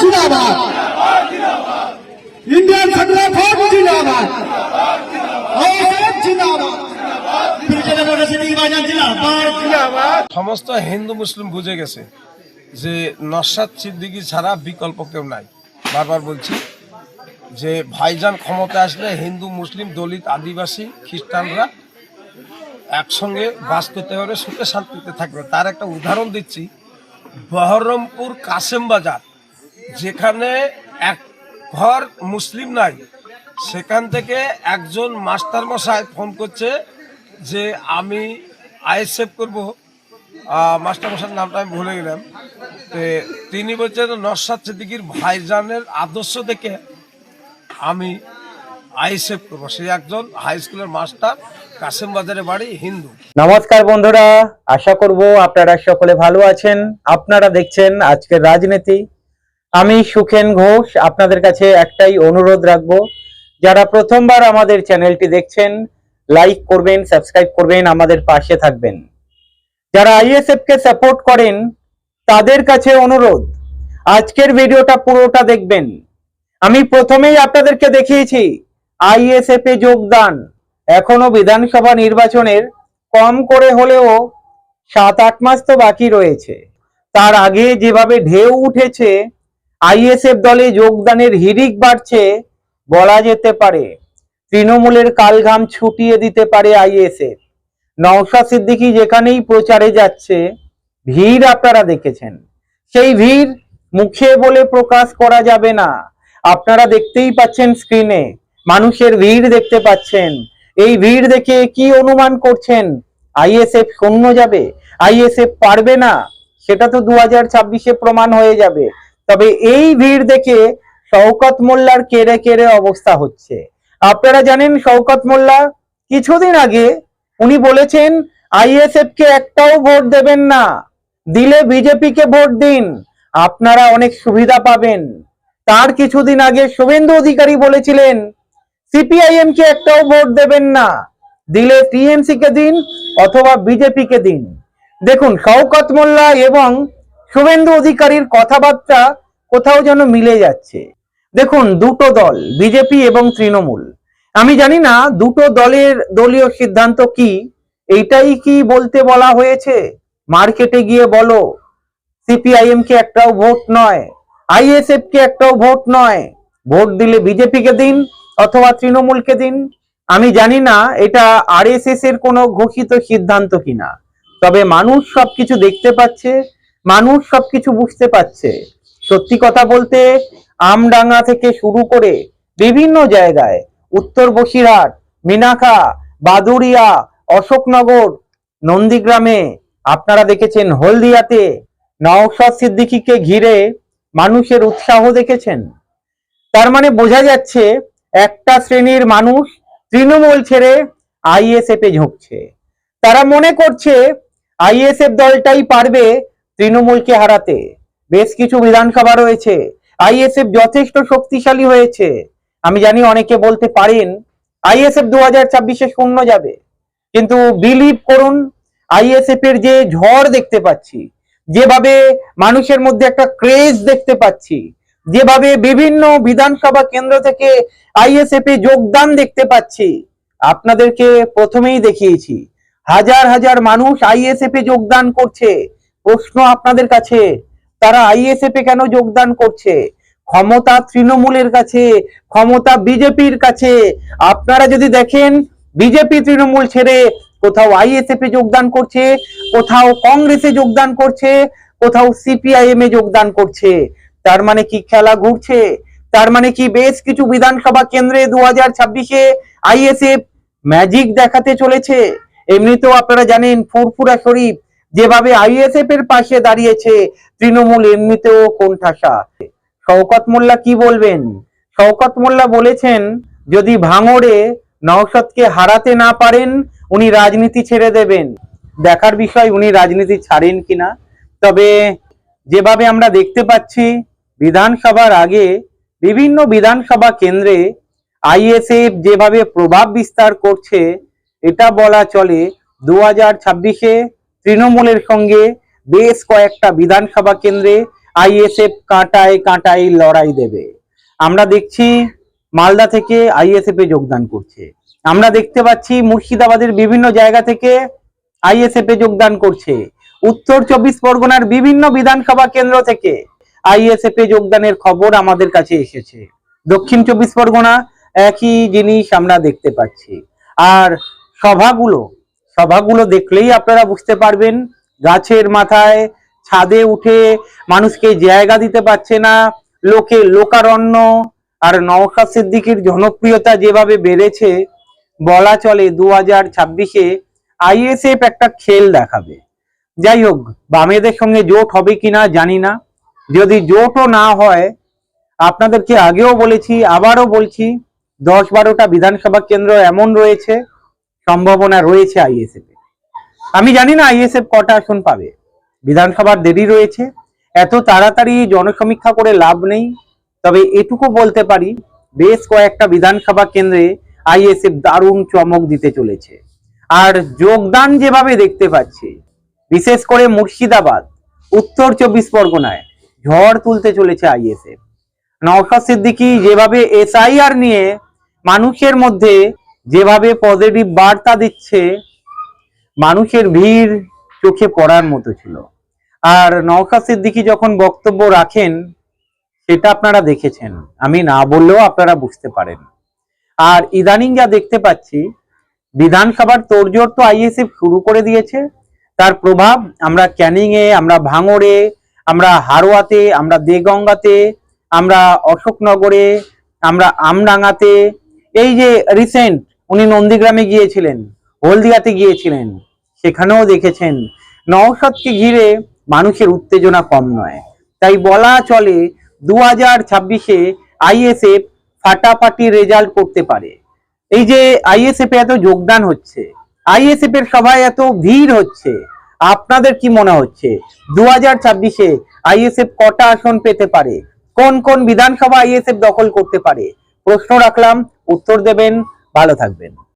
জিন্দাবাদ। ইন্ডিয়ান জিন্দাবাদ। জিন্দাবাদ। সমস্ত হিন্দু মুসলিম বুঝে গেছে যে নস্বাদ সিদ্দিকি ছাড়া বিকল্প কেউ নাই। বারবার বলছি যে ভাইজান ক্ষমতা আসলে হিন্দু মুসলিম দলিত আদিবাসী খ্রিস্টানরা একসঙ্গে বাস করতে পারবে সুখে শান্তিতে থাকবে। তার একটা উদাহরণ দিচ্ছি। বহরমপুর কাসেম বাজার, যেখানে এক ঘর মুসলিম নাই। সেখান থেকে একজন মাস্টার মশাই ফোন করছে যে, আমি আইএসএফ করব। মাস্টার মশাইয়ের নামটা আমি ভুলে গেলাম। তো তিনি বলছেন নরসাদ সিদ্দিকির ভাইজানের আদর্শ দেখে আমি আইএসএফ সে একজন হাই স্কুলের মাস্টার কাসেম বাজারে বাড়ি, হিন্দু। নমস্কার বন্ধুরা, আশা করব আপনারা সকলে ভালো আছেন। আপনারা দেখছেন আজকের রাজনীতি। আমি সুখেন ঘোষ, আপনাদের কাছে একটাই অনুরোধ রাখব, যারা প্রথমবার আমাদের চ্যানেলটি দেখছেন লাইক করবেন সাবস্ক্রাইব করবেন, আমাদের পাশে থাকবেন। যারা আইএসএফ কে সাপোর্ট করেন, তাদের কাছে অনুরোধ, আজকের ভিডিওটা পুরোটা দেখবেন। আমি প্রথমেই আপনাদেরকে দেখিয়েছি আইএসএফ যোগদান। এখনও বিধানসভা নির্বাচনের কম করে হলেও সাত আট মাস তো বাকি রয়েছে। তার আগে যেভাবে ঢেউ উঠেছে, আইএসএফ দলে যোগদানের হিড়িক বাড়ছে বলা যেতে পারে। তৃণমূলের কালঘাম ছুটিয়ে দিতে পারে আইএসএফ। নওশাদ সিদ্দিকী যেখানেই প্রচারে যাচ্ছে, ভিড় আপনারা দেখেছেন। সেই ভিড় মুখে বলে প্রকাশ করা যাবে না। আপনারা দেখতেই পাচ্ছেন স্ক্রিনে মানুষের ভিড় দেখতে পাচ্ছেন। এই ভিড় দেখে কি অনুমান করছেন? আইএসএফ শূন্য যাবে, আইএসএফ পারবে না, সেটা তো দু হাজার ছাব্বিশে প্রমাণ হয়ে যাবে। তবে এই ভিড় দেখে শওকত মোল্লার কেড়ে কেড়ে অবস্থা হচ্ছে। আপনারা জানেন শওকত মোল্লা কিছুদিন আগে উনি বলেছেন আইএসএফ কে একটাও ভোট দেবেন না, দিলে বিজেপি কে ভোট দিন, আপনারা অনেক সুবিধা পাবেন। তার কিছুদিন আগে শুভেন্দু অধিকারী বলেছিলেন সিপিআইএম কে একটাও ভোট দেবেন না। দিলে টিএমসি কে দিন অথবা বিজেপি কে দিন। দেখুন, শওকত মোল্লা এবং শুভেন্দু অধিকারীর কথাবার্তা কোথাও যেন মিলে যাচ্ছে। দেখুন, দুটো দল বিজেপি এবং তৃণমূল। আমি জানি না, দুটো দলের দলীয় সিদ্ধান্ত কি? এইটাই কি বলতে বলা হয়েছে? মার্কেটে গিয়ে বলো সিপিআইএম কে একটাও ভোট নয় আইএসএফ কে একটাও ভোট নয়। ভোট দিলে বিজেপি কে দিন অথবা তৃণমূলকে দিন। আমি জানি না এটা আরএসএস এর কোনো ঘোষিত সিদ্ধান্ত কিনা। তবে মানুষ সবকিছু দেখতে পাচ্ছে, মানুষ সবকিছু বুঝতে পারছে। সত্যি কথা বলতে, আমডাঙ্গা থেকে শুরু করে বিভিন্ন জায়গায়, উত্তর বসিরহাট মিনাখা বাদুরিয়া অশোকনগর, নন্দীগ্রামে, আপনারা দেখেছেন হলদিয়াতে নওশাদ সিদ্দিকীকে ঘিরে মানুষের উৎসাহ দেখেছেন। তার মানে বোঝা যাচ্ছে একটা শ্রেণির মানুষ তৃণমূল ছেড়ে আইএসএফ এ ঝুঁকছে। তারা মনে করছে আইএসএফ দলটাই পারবে তৃণমূলকে হারাতে। বেশ কিছু বিধানসভা রয়েছে। আইএসএফ যথেষ্ট শক্তিশালী হয়েছে। আমি জানি অনেকে বলতে পারেন আইএসএফ দু হাজার ছাব্বিশে শূন্য যাবে। কিন্তু বিলিভ করুন আইএসএফ এর যে ঝড় দেখতে পাচ্ছি, যেভাবে মানুষের মধ্যে একটা ক্রেজ দেখতে পাচ্ছি যেভাবে বিভিন্ন বিধানসভা কেন্দ্র থেকে আইএসএফ এ যোগদান দেখতে পাচ্ছি, আপনাদেরকে প্রথমেই দেখিয়েছি। হাজার হাজার মানুষ আইএসএফ এ যোগদান করছে। প্রশ্ন আপনাদের কাছে, তারা আইএসএফ এ কেন যোগদান করছে? ক্ষমতা তৃণমূলের কাছে, ক্ষমতা বিজেপির কাছে। আপনারা যদি দেখেন, বিজেপি তৃণমূল ছেড়ে কোথাও আইএসএফ এ যোগদান করছে, কোথাও কংগ্রেসে যোগদান করছে, কোথাও সিপিআইএম এ যোগদান করছে। তার মানে কি খেলা ঘুরছে? তার মানে কি বেশ কিছু বিধানসভা কেন্দ্রে দু হাজার ছাব্বিশে আইএসএফ ম্যাজিক দেখাতে চলেছে? এমনিতেও আপনারা জানেন ফুরফুরা শরীফ যেভাবে আইএসএফ এর পাশে দাঁড়িয়েছে, তৃণমূল এমনিতেও কোণঠাসা। শওকত মোল্লা কি বলবেন? শওকত মোল্লা বলেছেন, যদি ভাঙড়ে নওশাদকে হারাতে না পারেন, উনি রাজনীতি ছেড়ে দেবেন। দেখার বিষয়, উনি রাজনীতি ছাড়েন কিনা? তবে যেভাবে আমরা দেখতে পাচ্ছি বিধানসভার আগে বিভিন্ন বিধানসভা কেন্দ্রে আইএসএফ যেভাবে প্রভাব বিস্তার করছে, এটা বলা চলে। দু হাজার ছাব্বিশে তৃণমূলের সঙ্গে বেশ কয়েকটা বিধানসভা কেন্দ্রে আইএসএফ কাঁটায় কাঁটায় লড়াই দেবে। আমরা দেখছি মালদা থেকে আইএসএফ এ যোগদান করছে। আমরা দেখতে পাচ্ছি মুর্শিদাবাদের বিভিন্ন জায়গা থেকে আইএসএফ এ যোগদান করছে। উত্তর চব্বিশ পরগনার বিভিন্ন বিধানসভা কেন্দ্র থেকে আইএসএফ এ যোগদানের খবর আমাদের কাছে এসেছে। দক্ষিণ চব্বিশ পরগনা একই জিনিস আমরা দেখতে পাচ্ছি। আর সভাগুলো সভাগুলো দেখলেই আপনারা বুঝতে পারবেন, গাছের মাথায় ছাদে উঠে মানুষকে জায়গা দিতে পারছে না, লোকে লোকারণ্য, আর নওশাদ সিদ্দিকির জনপ্রিয়তা যেভাবে বেড়েছে, বলা চলে দু হাজার ছাব্বিশে আইএসএফ একটা খেল দেখাবে। যাই হোক, বামেদের সঙ্গে জোট হবে কিনা জানি না। যদি জোটও না হয়, আপনাদেরকে আগেও বলেছি, আবারও বলছি, দশ বারোটা বিধানসভা কেন্দ্র এমন রয়েছে, সম্ভাবনা রয়েছে আইএসএফ আমি জানি না আইএসএফ কটা আসন পাবে। বিধানসভার দেরি রয়েছে, এত তাড়াতাড়ি জনসমীক্ষা করে লাভ নেই। তবে এটুকু বলতে পারি, বেশ কয়েকটা বিধানসভা কেন্দ্রে আইএসএফ দারুণ চমক দিতে চলেছে। আর যোগদান যেভাবে দেখতে পাচ্ছি, বিশেষ করে মুর্শিদাবাদ, উত্তর চব্বিশ পরগনায় ঝড় তুলতে চলেছে আইএসএফ। নওশাদ সিদ্দিকী যেভাবে এসআইআর নিয়ে মানুষের মধ্যে যেভাবে পজিটিভ বার্তা দিচ্ছে, মানুষের ভিড় চোখে পড়ার মতো ছিল। আর নওশাদ সিদ্দিকী যখন বক্তব্য রাখেন, সেটা আপনারা দেখেছেন। আমি না বললেও আপনারা বুঝতে পারেন। আর ইদানিং যা দেখতে পাচ্ছি, বিধানসভার তোড়জোড় তো আইএসএফ শুরু করে দিয়েছে। তার প্রভাব আমরা ক্যানিংয়ে, আমরা ভাঙড়ে আমরা হারোয়াতে, আমরা দেগঙ্গাতে, আমরা অশোকনগরে, আমরা আমডাঙ্গাতে, এই যে রিসেন্ট উনি নন্দীগ্রামে গিয়েছিলেন, হলদিয়াতে গিয়েছিলেন, সেখানেও দেখেছেন, নওশাদকে ঘিরে মানুষের উত্তেজনা কম নয়। তাই বলা চলে দু হাজার ছাব্বিশে আইএসএফ ফাটাফাটি রেজাল্ট করতে পারে। এই যে আইএসএফ এত যোগদান হচ্ছে আইএসএফ এর সভায় এত ভিড় হচ্ছে আপনাদের কি মনে হচ্ছে? দু হাজার ছাব্বিশে আইএসএফ কটা আসন পেতে পারে? কোন কোন বিধানসভা আইএসএফ দখল করতে পারে? প্রশ্ন রাখলাম, উত্তর দেবেন, ভালো থাকবেন।